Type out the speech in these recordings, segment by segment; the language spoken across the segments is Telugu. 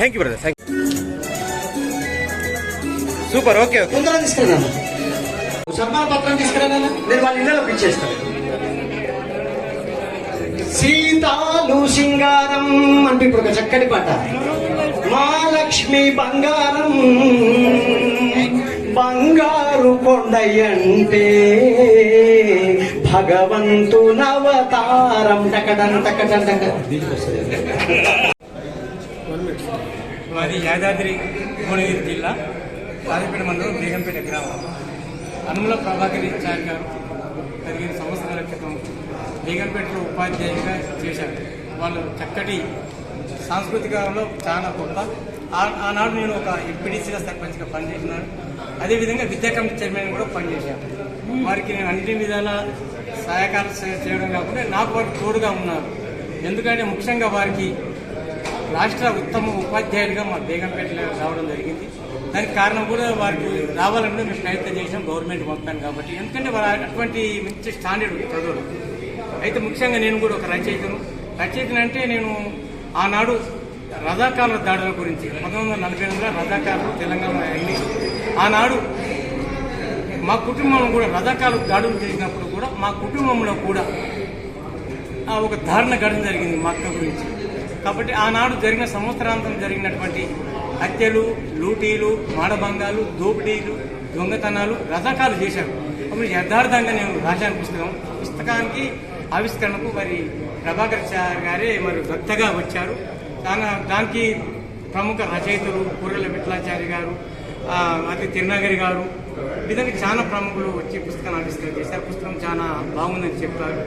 Thank you brother thank super okay తొందరగా తీసుకురా సన్మాన పత్రం తీసుకురా నాన్న. నేను వాళ్ళ ఇళ్ళలో పిచ్చేస్తాను సీతాలు సింగారం అంటే ఇప్పుడు ఒక చక్కటి పాట. మా లక్ష్మి బంగారం బంగారు కొండయంటే భగవంతు నవతారం టకటం టకటం టక మాది యాదాద్రి భువనగిరి జిల్లా రాజపేట మండలం బేగంపేట గ్రామం. అనుముల ప్రభాకర్ చారి గారు పదిహేను సంవత్సరాల క్రితం బేగంపేటలో ఉపాధ్యాయుగా చేశారు. వాళ్ళు చక్కటి సాంస్కృతికంలో చాలా గొప్ప. ఆ- ఆనాడు నేను ఒక ఎంపీడీసీగా సర్పంచ్గా పనిచేసినాను. అదేవిధంగా విద్యా కమిటీ చైర్మన్ కూడా పనిచేశాను. వారికి నేను అన్ని విధాల సహాయకాలు చేయడం కాకుండా నాకు వారికి తోడుగా ఉన్నారు. ఎందుకంటే ముఖ్యంగా వారికి రాష్ట్ర ఉత్తమ ఉపాధ్యాయుడిగా మా బేగంపేటలో రావడం జరిగింది. దానికి కారణం కూడా వారికి రావాలని మేము ప్రయత్నం చేసాం గవర్నమెంట్ పంపాను కాబట్టి. ఎందుకంటే వారు అటువంటి మంచి స్టాండర్డ్ చదువులు. అయితే ముఖ్యంగా నేను కూడా ఒక రచయితను. రచయితను అంటే నేను ఆనాడు రజాకారుల దాడుల గురించి పంతొమ్మిది వందల నలభై ఎనిమిదిలో రజాకారులు తెలంగాణ అయింది ఆనాడు మా కుటుంబం కూడా రజాకారులు దాడులు చేసినప్పుడు కూడా మా కుటుంబంలో కూడా ఒక ధారణ గడడం జరిగింది మా అక్క గురించి. కాబట్టి ఆనాడు జరిగిన సంవత్సరాంతం జరిగినటువంటి హత్యలు లూటీలు మాడభంగాలు దోపిడీలు దొంగతనాలు రథకాలు చేశారు. అప్పుడు యథార్థంగా నేను రాశాను పుస్తకం. పుస్తకానికి ఆవిష్కరణకు మరి ప్రభాకర్ చార్ గారే మరి దత్తగా వచ్చారు. దాని దానికి ప్రముఖ రచయితలు కూరల విఠలాచారి గారు ఆ, అతి తిరునగరి గారు విధంగా చాలా ప్రముఖులు వచ్చి పుస్తకాన్ని ఆవిష్కరణ చేశారు. పుస్తకం చాలా బాగుందని చెప్పారు.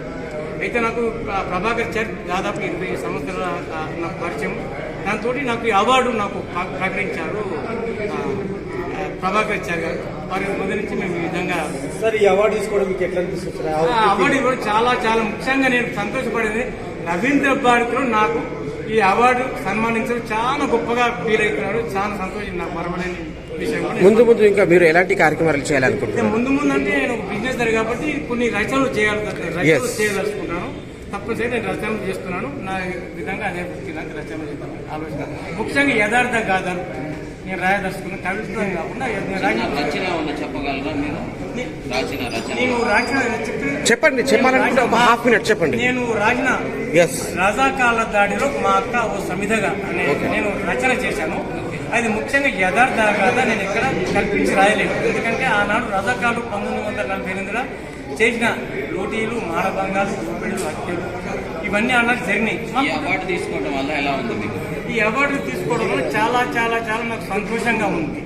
అయితే నాకు ప్ర- ప్రభాకర్ చర్ దాదాపు ఇరవై సంవత్సరాల నాకు పరిచయం. దాంతో నాకు ఈ అవార్డు నాకు ప్ర- ప్రకటించారు ప్రభాకర్ చర్ గారు. వారి నుంచి మేము ఈ విధంగా సార్ ఈ అవార్డు తీసుకోవడం మీకు ఎట్లా అనిపిస్తుంది అవార్డు ఇవ్వడం చాలా చాలా ముఖ్యంగా నేను సంతోషపడింది రవీంద్ర భారతిలో నాకు ఈ అవార్డు సన్మానించడం చాలా గొప్పగా ఫీల్ అవుతున్నాడు. చాలా సంతోషం నాకు మరవలేని ముందు ముందు ఇంకా మీరు ఎలాంటి కార్యక్రమాలు చేయాలనుకుంటున్నారు? ముందు ముందు అంటే నేను ఒక బిజినెస్ దారి కాబట్టి కొన్ని రచనలు చేయాలి రచనలు. చేయదలుచుకుంటాను. తప్పనిసరి నేను రచనలు చేస్తున్నాను. నా విధంగా అదే నాకు రచనలు చేస్తాను. ఆలోచన. ముఖ్యంగా యథార్థ గాథలు నేను రాయదలుచుకున్న కవిత్వం కాకుండా రచన చెప్పగలరా మీరు? నేను రాసిన చెప్పి చెప్పండి చెప్పాలనుకుంటే ఒక హాఫ్ మినిట్ చెప్పండి. నేను రాసిన ఎస్ రజాకాల దాడిలో మా అక్క ఓ సమిధగా అనే నేను రచన చేశాను. అది ముఖ్యంగా యథార్థ కాదా నేను ఎక్కడ కల్పించి రాయలేదు. ఎందుకంటే ఆనాడు రజాకాలు పంతొమ్మిది వందల నలభై ఎనిమిదిలో చేసిన లోటీలు మానభంగాలు ఇవన్నీ ఆనాడు జరిగినాయి ఈ అవార్డు తీసుకోవడం వల్ల ఎలా ఉంది మీకు? ఈ అవార్డు తీసుకోవడంలో చాలా చాలా చాలా నాకు సంతోషంగా ఉంది.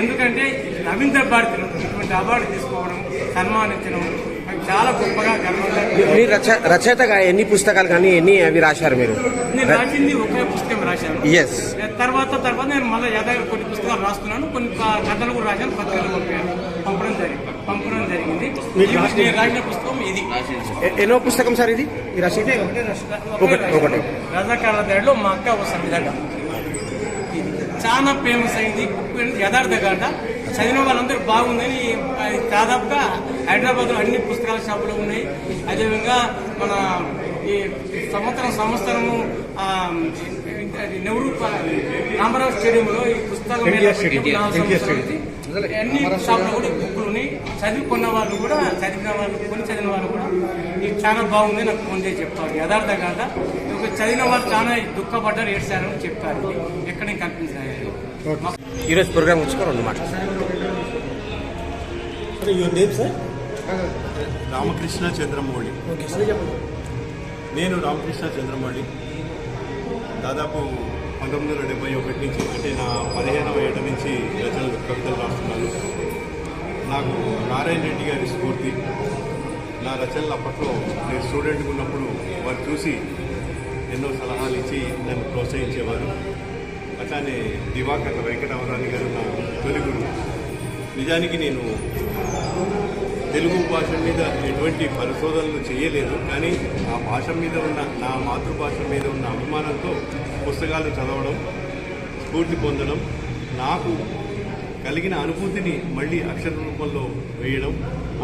ఎందుకంటే రవీంద్ర భారతి ఇటువంటి అవార్డు తీసుకోవడం సన్మానించడం నాకు చాలా గొప్పగా గర్వంగా మీరు రచ రచయితగా ఎన్ని పుస్తకాలు కానీ ఎన్ని అవి రాశారు మీరు? నేను రాసింది ఒకే పుస్తకం రాశాను. ఎస్ తర్వాత తర్వాత నేను మళ్ళీ యథావిధి కొన్ని పుస్తకాలు రాస్తున్నాను కొన్ని కథలు కూడా రాశాను పత్రికలు పంపాను పంపడం జరిగింది పంపడం జరిగింది ఈ నేను రాసిన పుస్తకం ఇది. ఎన్నో పుస్తకం సార్ ఇది? రచయిత ఒకటి ఒకటి రజాకాల దాడిలో మా అక్క ఒక సంవిధంగా ఇది చాలా ఫేమస్ అయింది. యథార్థ గాట. చదివిన వాళ్ళందరూ బాగుందని దాదాపుగా హైదరాబాద్లో అన్ని పుస్తకాల షాపులో ఉన్నాయి. అదేవిధంగా మన ఈ సంవత్సరం సంవత్సరము నెహ్రూ రామారావు స్టేడియంలో ఈ పుస్తకం అన్ని షాపులో కూడా బుక్కులు ఉన్నాయి చదువుకున్న వాళ్ళు కూడా చదివిన వాళ్ళు కొని చదివిన వాళ్ళు కూడా ఇది చాలా బాగుంది నాకు ఫోన్ చేసి చెప్పారు. యథార్థ ఒక చదివిన వాళ్ళు చాలా దుఃఖపడ్డారు ఏడ్చారని చెప్పారు. ఎక్కడ కనిపించారు ఈరోజు ప్రోగ్రామ్ వచ్చుకో రెండు మాట రామకృష్ణ చంద్రమౌళి. నేను రామకృష్ణ చంద్రమౌళి. దాదాపు పంతొమ్మిది వందల డెబ్బై ఒకటి నుంచి అంటే నా పదిహేనవ ఏట నుంచి రచనలు కవితలు రాస్తున్నాను నాకు నారాయణ రెడ్డి గారి స్ఫూర్తి. నా రచనలు అప్పట్లో నేను స్టూడెంట్గా ఉన్నప్పుడు వారు చూసి ఎన్నో సలహాలు ఇచ్చి నన్ను ప్రోత్సహించేవారు. అట్లానే దివాకర్ వెంకటవరాని గారు నా తొలి గురువు. నిజానికి నేను తెలుగు భాష మీద ఎటువంటి పరిశోధనలు చేయలేదు కానీ ఆ భాష మీద ఉన్న నా మాతృభాష మీద ఉన్న అభిమానంతో పుస్తకాలు చదవడం స్ఫూర్తి పొందడం నాకు కలిగిన అనుభూతిని మళ్ళీ అక్షర రూపంలో వేయడం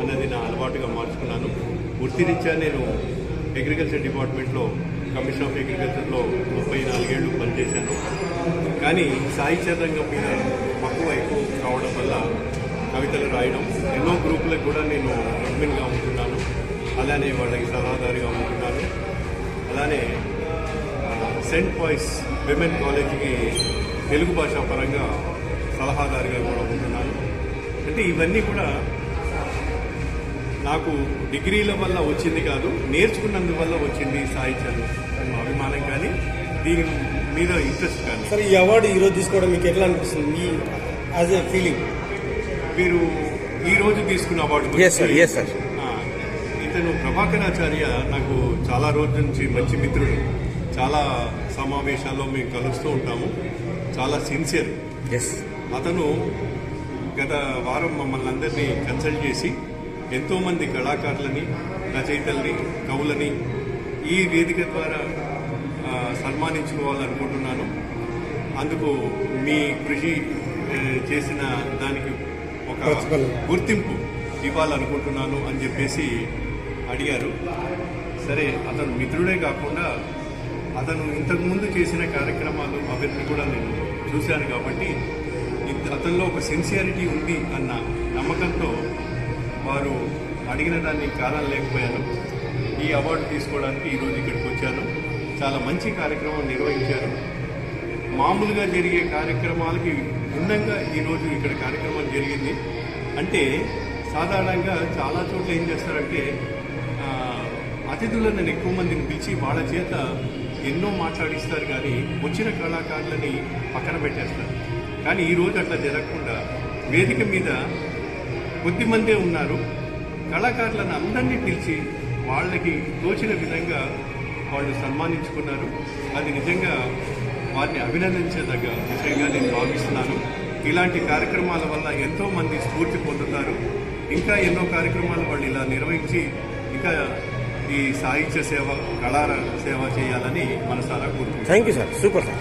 అన్నది నా అలవాటుగా మార్చుకున్నాను. వృత్తిరీత్యా నేను అగ్రికల్చర్ డిపార్ట్మెంట్లో కమిషన్ ఆఫ్ అగ్రికల్చర్లో ముప్పై నాలుగేళ్ళు పనిచేశాను. కానీ కానీ సాహిత్య రంగం మీద మక్కువ ఎక్కువ కావడం వల్ల కవితలు రాయడం. ఎన్నో గ్రూపులకు కూడా నేను అడ్మిన్గా ఉంటున్నాను. అలానే వాళ్ళకి సలహాదారుగా ఉంటున్నాను. అలానే సెంట్ పాయిస్ విమెన్ కాలేజీకి తెలుగు భాష పరంగా సలహాదారుగా కూడా ఉంటున్నాను. అంటే ఇవన్నీ కూడా నాకు డిగ్రీల వల్ల వచ్చింది కాదు నేర్చుకున్నందువల్ల వచ్చింది సాహిత్యం అభిమానం కానీ దీని మీద ఇంట్రెస్ట్ కానీ. సరే ఈ అవార్డు ఈ రోజు తీసుకోవడం మీకు ఎట్లా అనిపిస్తుంది? మీ యాజ్ ఎ ఫీలింగ్ మీరు ఈ రోజు తీసుకున్న అవార్డు ఇతను ప్రభాకరాచార్య నాకు చాలా రోజుల నుంచి మంచి మిత్రుడు. చాలా సమావేశాల్లో మేము కలుస్తూ ఉంటాము. చాలా సిన్సియర్ అతను గత వారం మమ్మల్ని అందరినీ కన్సల్ట్ చేసి ఎంతోమంది కళాకారులని రచయితల్ని కవులని ఈ వేదిక ద్వారా సన్మానించుకోవాలనుకుంటున్నాను. అందుకు మీ కృషి చేసిన దానికి. గుర్తింపు ఇవ్వాలనుకుంటున్నాను అని చెప్పేసి అడిగారు. సరే అతను మిత్రుడే కాకుండా అతను ఇంతకుముందు చేసిన కార్యక్రమాలు అవన్నీ కూడా నేను చూశాను కాబట్టి అతనిలో ఒక సిన్సియారిటీ ఉంది అన్న నమ్మకంతో వారు అడిగిన దాన్ని కారణం లేకపోయాను. ఈ అవార్డు తీసుకోవడానికి ఈరోజు ఇక్కడికి వచ్చాను. చాలా మంచి కార్యక్రమం నిర్వహించారు. మామూలుగా జరిగే కార్యక్రమాలకి భిన్నంగా ఈరోజు ఇక్కడ కార్యక్రమం జరిగింది. అంటే సాధారణంగా చాలా చోట్ల ఏం చేస్తారంటే అతిథులను ఎక్కువ మందిని పిలిచి వాళ్ళ చేత ఎన్నో మాట్లాడిస్తారు కానీ వచ్చిన కళాకారులని పక్కన పెట్టేస్తారు. కానీ ఈ రోజు అట్లా జరగకుండా వేదిక మీద కొద్ది మందే ఉన్నారు. కళాకారులను అందరినీ పిలిచి వాళ్ళకి తోచిన విధంగా వాళ్ళు సన్మానించుకున్నారు. అది నిజంగా వారిని అభినందించేదగ్గ విషయంగా నేను భావిస్తున్నాను. ఇలాంటి కార్యక్రమాల వల్ల ఎంతోమంది స్ఫూర్తి పొందుతారు. ఇంకా ఎన్నో కార్యక్రమాలు వాళ్ళు ఇలా నిర్వహించి ఇంకా ఈ సాహిత్య సేవ కళా సేవ చేయాలని మనసారా కోరుకుంటున్నాను. Thank you sir super sir